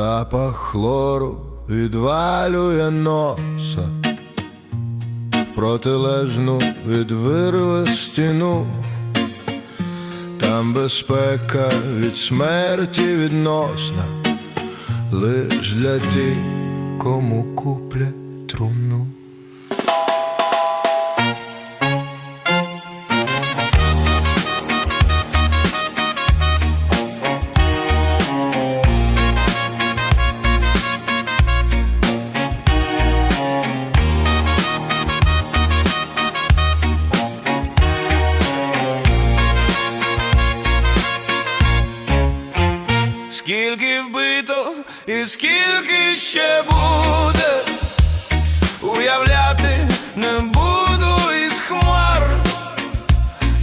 Запах хлору відвалює носа, протилежну від вирви стіну, там безпека від смерті відносна, лиш для тих, кому куплять трумну. Скільки вбито і скільки ще буде, уявляти не буду із хмар,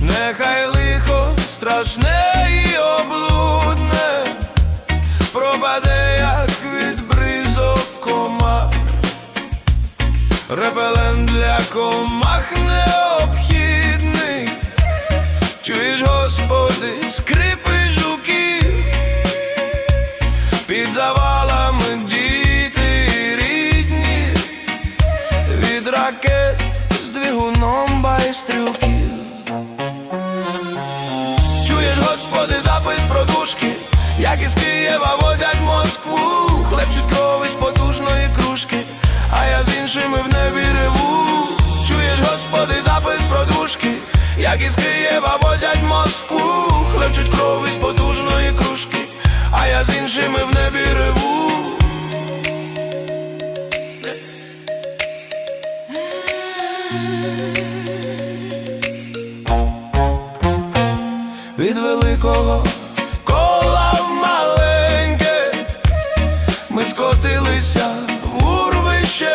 нехай лихо страшне і облудне, пропаде, як від бризок комар, душки, як із Києва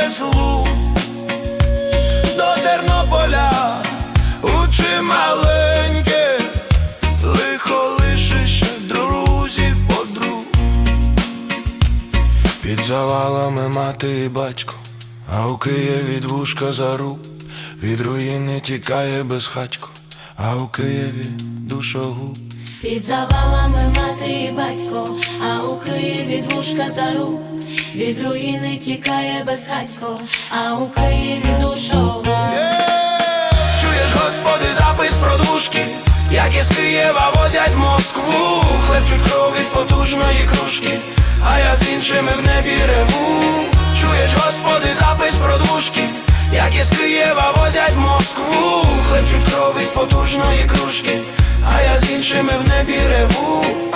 злу до Тернополя у маленьке, лихо лишище друзів подруг. Під завалами мати і батько, а у Києві двушка за рук, від руїни тікає безхатько, а у Києві душогуб. Під завалами мати і батько, а у Києві двушка за рук. Від руїни тікає безхатько, а у Києві душогуб. Чуєш, господи, запис про душки, як із Києва возять Москву, хлебчуть крові з потужної кружки, а я з іншими в небі реву. Чуєш, господи, запис про душки, як із Києва возять Москву, хлебчуть крові з потужної кружки, а я з іншими в небі реву.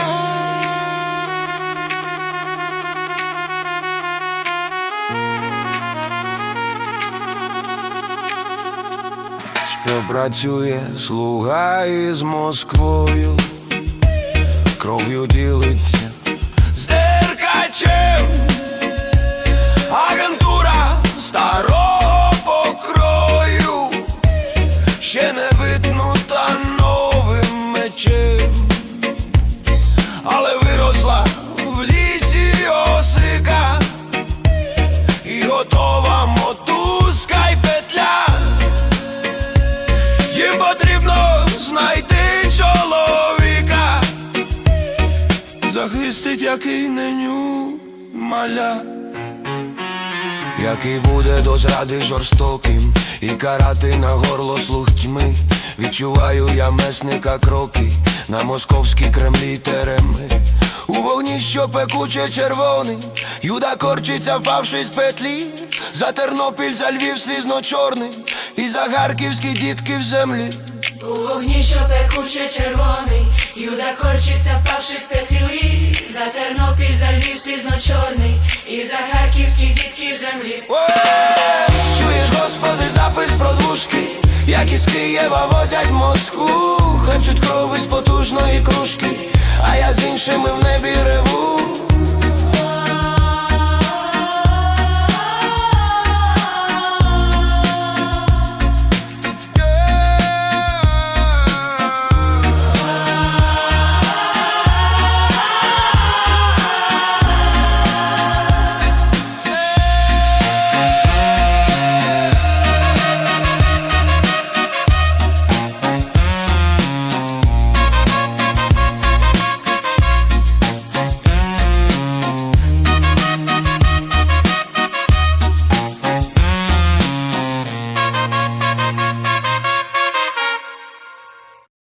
Співпрацює слуга із Москвою, кров'ю ділиться з деркачем, захистить, який неню маля, який буде до зради жорстоким і карати на горло слух тьми. Відчуваю я месника кроки на московській кремлі тереми. У вогні, що пекуче червоний, юда корчиться, впавши з петлі, за Тернопіль, за Львів слізно чорний, і за харківські дітки в землі. У вогні, що пекуче червоний, Юда корчиться, впавши з петелі, за Тернопіль, за Львів слізно чорний, і за харківські дітки в землі. Чуєш, господи, запис про двушки, як із Києва возять Москву,